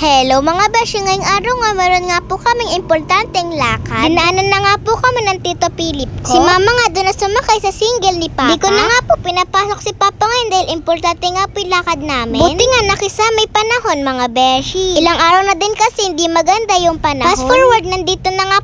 Hello mga beshi, ngayong araw nga meron nga po kaming importanteng lakad. Dinaanan na nga po kami ng Tito Philip ko. Si Mama nga doon na sumakay sa single ni Papa. Di ko na nga po pinapasok si Papa ngayon dahil importante nga po yung lakad namin. Buti nga nakisamay panahon mga beshi. Ilang araw na din kasi hindi maganda yung panahon. Fast forward, nandito na nga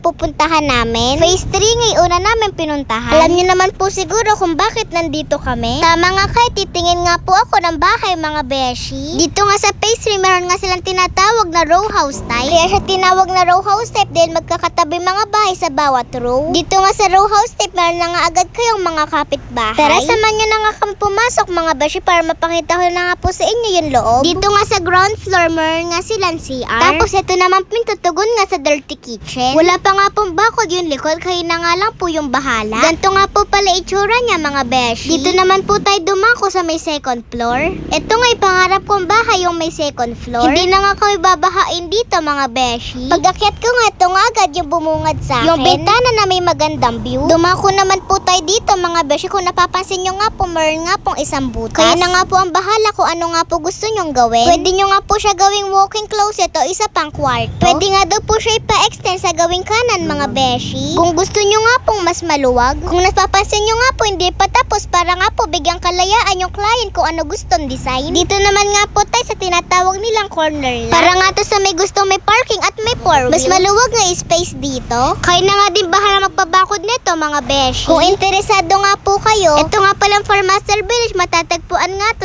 pupuntahan namin. Phase 3 ngayon una namin pinuntahan. Alam niyo naman po siguro kung bakit nandito kami. Tama nga kay titingin nga po ako ng bahay mga beshi. Dito nga sa phase 3 meron nga silang tinatawag na row house type. Kaya siya tinawag na row house type dahil magkakatabi mga bahay sa bawat row. Dito nga sa row house type meron na nga agad kayong mga kapitbahay. Tara samahan nyo na nga kami pumasok mga beshi para mapakita ko na nga po sa inyo yung loob. Dito nga sa ground floor meron nga silang CR. Tapos ito naman pinto tugon nga sa dirty kitchen. Wala pa nga pong bakod yung likod kaya na nga lang po yung bahala. Ganto nga po pala itsura niya mga beshi. Dito naman po tayo dumako sa may second floor. Ito nga pangarap kong bahay yung may second floor. Hindi na nga kami babahain dito mga beshi. Pag akyat ko nga ito nga agad yung bumungad sa akin. Yung bintana na may magandang view. Dumako naman po tayo dito mga beshi. Kung napapansin nyo nga po meron nga pong isang butas. Kaya na nga po ang bahala kung ano nga po gusto nyong gawin. Pwede nyo nga po siya gawing walking closet o isa pang kwarto. Pwede nga daw po siya ipa-extend sa gawing kanan mga beshi. Kung gusto nyo nga pong mas maluwag. Kung napapansin nyo nga po hindi pa tapos para nga po bigyang kalayaan yung client kung ano gustong design. Dito naman nga po tayo sa tinatawag nilang corner lot. Para nga to sa may gusto may parking at may four wheels. Mas maluwag nga space dito. Kaya na nga din bahala magpabakod nito mga beshi. Kung interesado nga po kayo, ito nga palang Farmaster Village matatagpuan nga to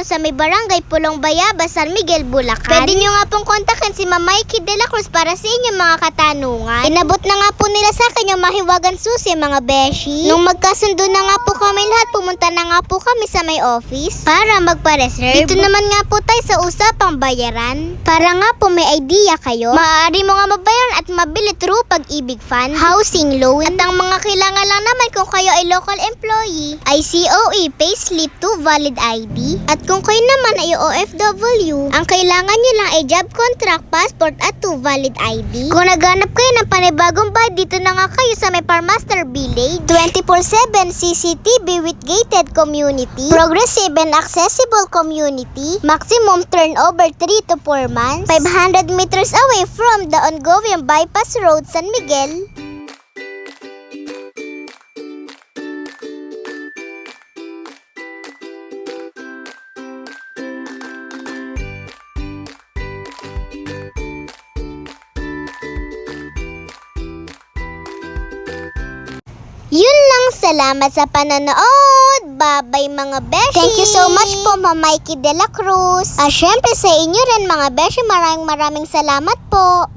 sa may barangay Pulong Bayaba, San Miguel, Bulacan. Pwede nyo nga pong kontakin si Ma'am Mikey De La Cruz para sa inyong mga katanungan. Inabot na nga po nila sa akin yung mahiwagan susi mga beshi. Nung magkasundo na nga po kami lahat, pumunta na nga po kami sa may office para magpa-reserve. Dito naman nga po tayo sa usapang bayaran. Para nga po may idea kayo, maaari mo nga mabayaran at mabili through pag-ibig fund, housing loan, at ang mga kailangan lang naman kung kayo ay local employee, ay COE, payslip to valid ID. At kung kayo naman ay OFW, ang kailangan nyo lang ay job contract, passport at to valid ID. Kung naghanap kayo ng panibagong bahay, dito na nga kayo sa may Parmaster Village. 24-7 CCTV with gated community, progressive and accessible community, maximum turnover 3 to 4 months, 500 meters away from the ongoing bypass road San Miguel. Yun lang, salamat sa panonood. Bye-bye mga beshi. Thank you so much po, Ma'am Mikey De La Cruz. At syempre sa inyo rin mga beshi, maraming maraming salamat po.